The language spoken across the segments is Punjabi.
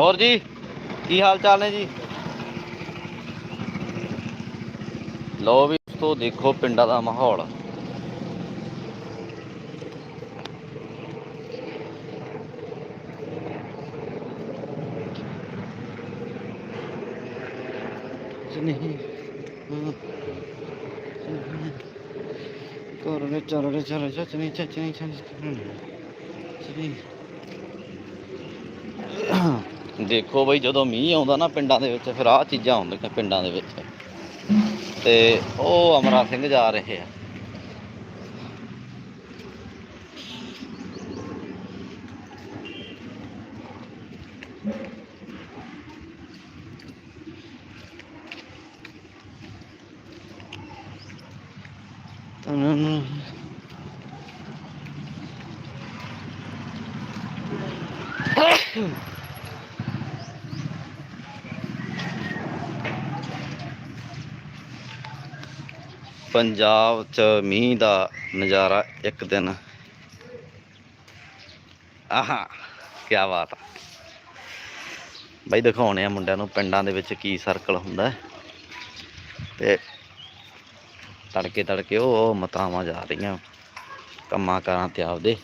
ਹੋਰ ਜੀ, ਕੀ ਹਾਲ ਚਾਲ ਨੇ ਜੀ? ਲੋ ਵੀ ਤੋਂ ਦੇਖੋ ਪਿੰਡਾਂ ਦਾ ਮਾਹੌਲ। ਨਹੀਂ। ਕੋਰੇ ਚਲਰੇ ਚਲਰੇ ਚਚਨੀ ਚਚਨੀ ਚਚਨੀ ਦੇਖੋ ਬਈ, ਜਦੋਂ ਮੀਂਹ ਆਉਂਦਾ ਨਾ ਪਿੰਡਾਂ ਦੇ ਵਿੱਚ, ਫਿਰ ਆਹ ਚੀਜ਼ਾਂ ਹੁੰਦੀਆਂ ਪਿੰਡਾਂ ਦੇ ਵਿੱਚ। ਤੇ ਉਹ ਅਮਰਾ ਸਿੰਘ ਜਾ ਰਹੇ ਆ। ਪੰਜਾਬ 'ਚ ਮੀਂਹ ਦਾ ਨਜ਼ਾਰਾ ਇੱਕ ਦਿਨ। ਆਹਾ ਕੀ ਬਾਤ ਆ। ਬਈ ਦਿਖਾਉਣੇ ਆ ਮੁੰਡਿਆਂ ਨੂੰ ਪਿੰਡਾਂ ਦੇ ਵਿੱਚ ਕੀ ਸਰਕਲ ਹੁੰਦਾ ਹੈ। ਤੇ ਤੜਕੇ ਤੜਕੇ ਉਹ ਮਤਾਵਾਂ ਜਾ ਰਹੀਆਂ। ਕੰਮਾਂ ਕਾਰਾਂ ਤੇ ਆਪਦੇ।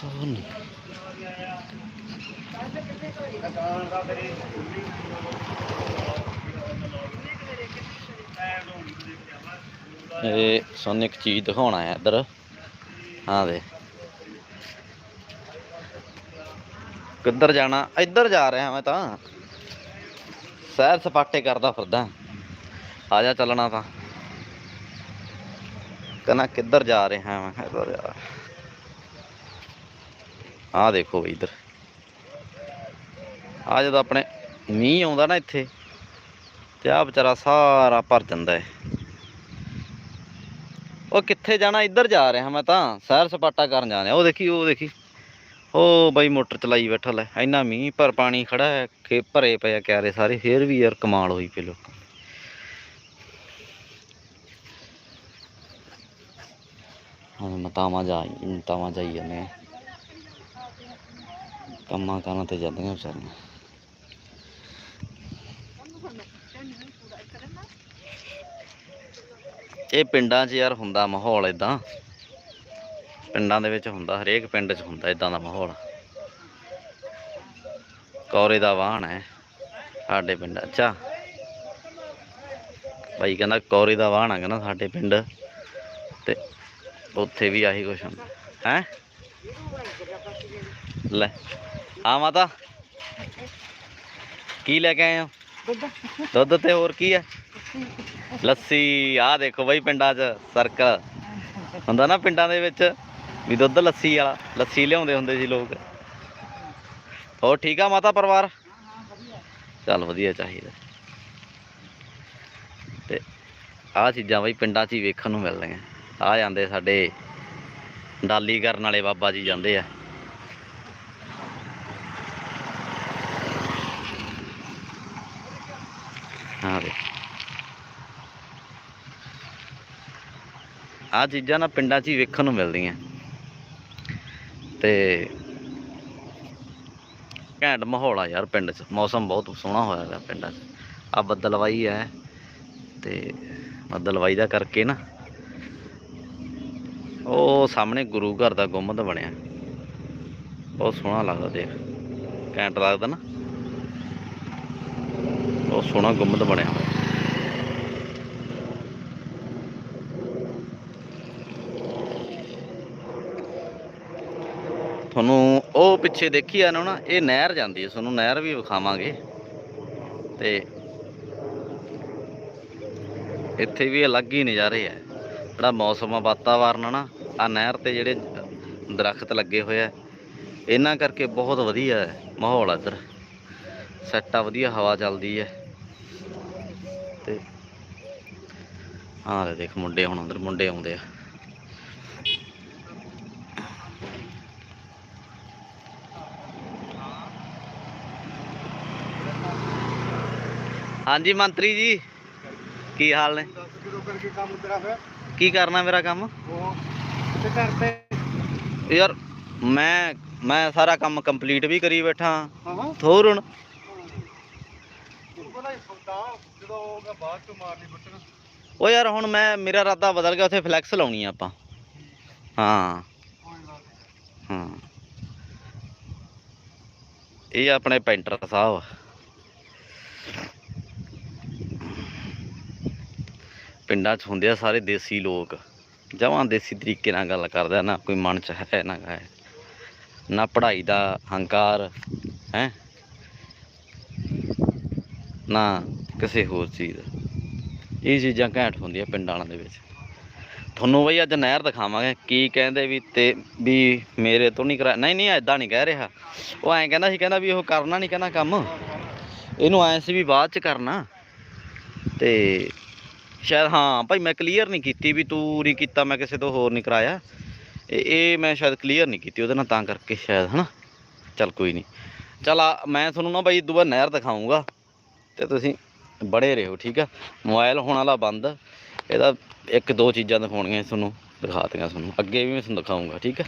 ਸੋਨ ਇਹ ਸਾਨੂੰ ਇੱਕ ਚੀਜ਼ ਦਿਖਾਉਣਾ ਹੈ ਇੱਧਰ। ਹਾਂ ਦੇ ਕਿੱਧਰ ਜਾਣਾ? ਇੱਧਰ ਜਾ ਰਿਹਾ ਮੈਂ ਤਾਂ। ਸੈਰ ਸਪਾਟੇ ਕਰਦਾ ਫਿਰਦਾ। ਆ ਜਾ ਚੱਲਣਾ ਤਾਂ। ਕਹਿੰਦਾ ਕਿੱਧਰ ਜਾ ਰਿਹਾ ਮੈਂ? ਕਿਹਾ ਇੱਧਰ ਜਾ। ਆਹ ਦੇਖੋ ਇੱਧਰ। ਆ ਜਦੋਂ ਆਪਣੇ ਮੀਂਹ ਆਉਂਦਾ ਨਾ ਇੱਥੇ, ਤੇ ਆ ਵਿਚਾਰਾ ਸਾਰਾ ਭਰ ਜਾਂਦਾ ਹੈ ਉਹ ਕਿੱਥੇ ਜਾਣਾ? ਇੱਧਰ ਜਾ ਰਿਹਾ ਮੈਂ ਤਾਂ, ਸੈਰ ਸਪਾਟਾ ਕਰਨ ਜਾ ਰਿਹਾ। ਉਹ ਦੇਖੀ ਉਹ ਦੇਖੀ। ਉਹ ਬਾਈ ਮੋਟਰ ਚਲਾਈ ਬੈਠਾ ਲੈ, ਇੰਨਾ ਮੀਂਹ ਪਰ ਪਾਣੀ ਖੜਾ ਹੈ, ਖੇ ਭਰੇ ਪਏ ਆ ਕਿਆਰੇ ਸਾਰੇ, ਫੇਰ ਵੀ ਯਾਰ ਕਮਾਲ ਹੋਈ ਪਈ ਲੋਕਾਂ। ਦੀ। ਹੁਣ ਮਤਾਵਾਂ ਜਾਈ ਮਤਾਵਾਂ ਜਾਈ ਜਾਂਦੇ ਕੰਮਾਂ ਕਾਰਾਂ ਤੇ ਜਾਂਦੀਆਂ ਵਿਚਾਰੀਆਂ। ਇਹ ਪਿੰਡਾਂ 'ਚ ਯਾਰ ਹੁੰਦਾ ਮਾਹੌਲ ਇਦਾਂ ਪਿੰਡਾਂ ਦੇ ਵਿੱਚ ਹੁੰਦਾ ਹਰੇਕ ਪਿੰਡ 'ਚ ਹੁੰਦਾ ਇਦਾਂ ਦਾ ਮਾਹੌਲ। ਕੌਰੇ ਦਾ ਵਾਹਣ ਹੈ ਸਾਡੇ ਪਿੰਡ। ਅੱਛਾ। ਬਾਈ ਕਹਿੰਦਾ ਕੌਰੇ ਦਾ ਵਾਹਣ ਹੈਗਾ ਨਾ ਸਾਡੇ ਪਿੰਡ। ਤੇ ਉੱਥੇ ਵੀ ਆਹੀ ਕੁਛ ਹੁੰਦਾ। ਹੈ? ਲੈ ਹਾਂ ਮਾਤਾ। ਕੀ ਲੈ ਕੇ ਆਏ ਹੋ? ਦੁੱਧ ਤੇ ਹੋਰ ਕੀ ਹੈ? ਲੱਸੀ, ਆਹ ਦੇਖੋ ਬਈ ਪਿੰਡਾਂ 'ਚ ਸਰਕਲ ਹੁੰਦਾ ਨਾ ਪਿੰਡਾਂ ਦੇ ਵਿੱਚ ਵੀ ਦੁੱਧ ਲੱਸੀ ਵਾਲਾ, ਲੱਸੀ ਲਿਆਉਂਦੇ ਹੁੰਦੇ ਸੀ ਲੋਕ। ਹੋਰ ਠੀਕ ਆ ਮਾਤਾ ਪਰਿਵਾਰ? ਚੱਲ ਵਧੀਆ ਚਾਹੀਦਾ। ਤੇ ਆਹ ਚੀਜ਼ਾਂ ਬਈ ਪਿੰਡਾਂ 'ਚ ਹੀ ਵੇਖਣ ਨੂੰ ਮਿਲਦੀਆਂ ਆ ਜਾਂਦੇ ਸਾਡੇ ਡਾਲੀ ਕਰਨ ਵਾਲੇ ਬਾਬਾ ਜੀ ਜਾਂਦੇ ਆ। ਹਾਂ ਦੇ ਆ ਚੀਜ਼ਾਂ ਨਾ ਪਿੰਡਾਂ 'ਚ ਹੀ ਵੇਖਣ ਨੂੰ ਮਿਲਦੀਆਂ। ਤੇ ਘੈਂਟ ਮਾਹੌਲ ਆ ਯਾਰ ਪਿੰਡ 'ਚ। ਮੌਸਮ ਬਹੁਤ ਸੋਹਣਾ ਹੋਇਆ ਹੈ ਪਿੰਡਾਂ 'ਚ। ਆ ਬੱਦਲਵਾਈ ਹੈ ਤੇ ਬੱਦਲਵਾਈ ਦਾ ਕਰਕੇ ਨਾ ਉਹ ਸਾਹਮਣੇ ਗੁਰੂ ਘਰ ਦਾ ਗੁੰਮਦ ਬਣਿਆ। ਬਹੁਤ ਸੋਹਣਾ ਲੱਗਦਾ ਦੇਖ। ਘੈਂਟ ਲੱਗਦਾ ਨਾ। ਬਹੁਤ ਸੋਹਣਾ ਗੁੰਮਦ ਬਣਿਆ ਹੋਇਆ ਤੁਹਾਨੂੰ ਉਹ ਪਿੱਛੇ ਦੇਖੀ ਆ ਨਾ ਇਹ ਨਹਿਰ ਜਾਂਦੀ ਹੈ ਤੁਹਾਨੂੰ ਨਹਿਰ ਵੀ ਵਿਖਾਵਾਂਗੇ। ਤੇ ਇੱਥੇ ਵੀ ਅਲੱਗ ਹੀ ਨਜ਼ਾਰੇ ਆ। ਜਿਹੜਾ ਮੌਸਮ ਆ, ਵਾਤਾਵਰਨ ਆ ਨਾ, ਆ ਨਹਿਰ ਤੇ ਜਿਹੜੇ ਦਰਖਤ ਲੱਗੇ ਹੋਏ ਆ, ਇਹਨਾਂ ਕਰਕੇ ਬਹੁਤ ਵਧੀਆ ਮਾਹੌਲ ਇੱਧਰ। ਸੈੱਟ ਆ, ਵਧੀਆ ਹਵਾ ਚੱਲਦੀ ਹੈ। ਤੇ ਆਹ ਲੈ ਦੇਖ ਮੁੰਡੇ ਹੁਣ, ਅੰਦਰ ਮੁੰਡੇ ਆਉਂਦੇ ਆ। ਹਾਂਜੀ ਮੰਤਰੀ ਜੀ। ਕੀ ਹਾਲ ਨੇ? ਕਦੋਂ ਕਰਕੇ ਕੰਮ ਤੇਰਾ ਫਿਰ ਕੀ ਕਰਨਾ ਮੇਰਾ ਕੰਮ? ਉਹ ਕਿਤੇ ਕਰਦੇ ਯਾਰ ਮੈਂ ਮੈਂ ਸਾਰਾ ਕੰਮ ਕੰਪਲੀਟ ਵੀ ਕਰੀ ਬੈਠਾ। ਹੋਰ ਹੁਣ? ਉਹ ਯਾਰ ਹੁਣ ਮੈਂ ਮੇਰਾ ਇਰਾਦਾ ਬਦਲ ਗਿਆ ਉੱਥੇ ਫਲੈਕਸ ਲਾਉਣੀ ਆ ਆਪਾਂ। ਹਾਂ। ਹਾਂ। ਇਹ ਆਪਣੇ ਪੈਂਟਰ ਸਾਹਿਬ ਪਿੰਡਾਂ 'ਚ ਹੁੰਦੇ ਆ ਸਾਰੇ ਦੇਸੀ ਲੋਕ। ਜਮਾਂ ਦੇਸੀ ਤਰੀਕੇ ਨਾਲ ਗੱਲ ਕਰਦਾ ਨਾ, ਕੋਈ ਮਨ 'ਚ ਹੈ ਨਾ ਹੈ। ਨਾ ਪੜ੍ਹਾਈ ਦਾ ਹੰਕਾਰ, ਹੈ? ਨਾ ਕਿਸੇ ਹੋਰ ਚੀਜ਼। ਦਾ ਇਹ ਚੀਜ਼ਾਂ ਘੈਂਟ ਹੁੰਦੀਆਂ ਪਿੰਡਾਂ ਵਾਲਿਆਂ ਦੇ ਵਿੱਚ। ਤੁਹਾਨੂੰ ਬਈ ਅੱਜ ਨਹਿਰ ਦਿਖਾਵਾਂਗੇ, ਕੀ ਕਹਿੰਦੇ ਵੀ ਤੇ ਵੀ ਮੇਰੇ ਤੋਂ ਨਹੀਂ ਕਰਾ ਨਹੀਂ ਨਹੀਂ ਐਦਾਂ ਨਹੀਂ ਕਹਿ ਰਿਹਾ। ਉਹ ਐਂ ਕਹਿੰਦਾ ਸੀ, ਕਹਿੰਦਾ ਵੀ ਉਹ ਕਰਨਾ ਨਹੀਂ, ਕਹਿੰਦਾ ਕੰਮ। ਇਹਨੂੰ ਐਂ ਸੀ ਵੀ ਬਾਅਦ ਚ ਕਰਨਾ। ਤੇ ਸ਼ਾਇਦ ਹਾਂ, ਭਾਈ ਮੈਂ ਕਲੀਅਰ ਨਹੀਂ ਕੀਤੀ ਵੀ ਤੂੰ ਨਹੀਂ ਕੀਤਾ, ਮੈਂ ਕਿਸੇ ਤੋਂ ਹੋਰ ਨਹੀਂ ਕਰਾਇਆ। ਇਹ ਇਹ ਮੈਂ ਸ਼ਾਇਦ ਕਲੀਅਰ ਨਹੀਂ ਕੀਤੀ ਉਹਦੇ ਨਾਲ ਤਾਂ ਕਰਕੇ ਸ਼ਾਇਦ, ਹਨਾ? ਚੱਲ ਕੋਈ ਨਹੀਂ। ਚੱਲ ਆ, ਮੈਂ ਤੁਹਾਨੂੰ ਨਾ ਬਾਈ ਦੁਬਾਰਾ ਨਹਿਰ ਦਿਖਾਉਂਗਾ ਤੇ ਤੁਸੀਂ ਬੜੇ ਰਹੋ, ਠੀਕ ਆ? ਮੋਬਾਈਲ ਹੋਣ ਵਾਲਾ ਬੰਦ, ਇਹਦਾ ਇੱਕ ਦੋ ਚੀਜ਼ਾਂ ਦਿਖਾਉਣੀਆਂ ਤੁਹਾਨੂੰ, ਦਿਖਾ ਦਿਆਂ ਤੁਹਾਨੂੰ। ਅੱਗੇ ਵੀ ਮੈਂ ਤੁਹਾਨੂੰ ਦਿਖਾਉਂਗਾ ਠੀਕ ਆ?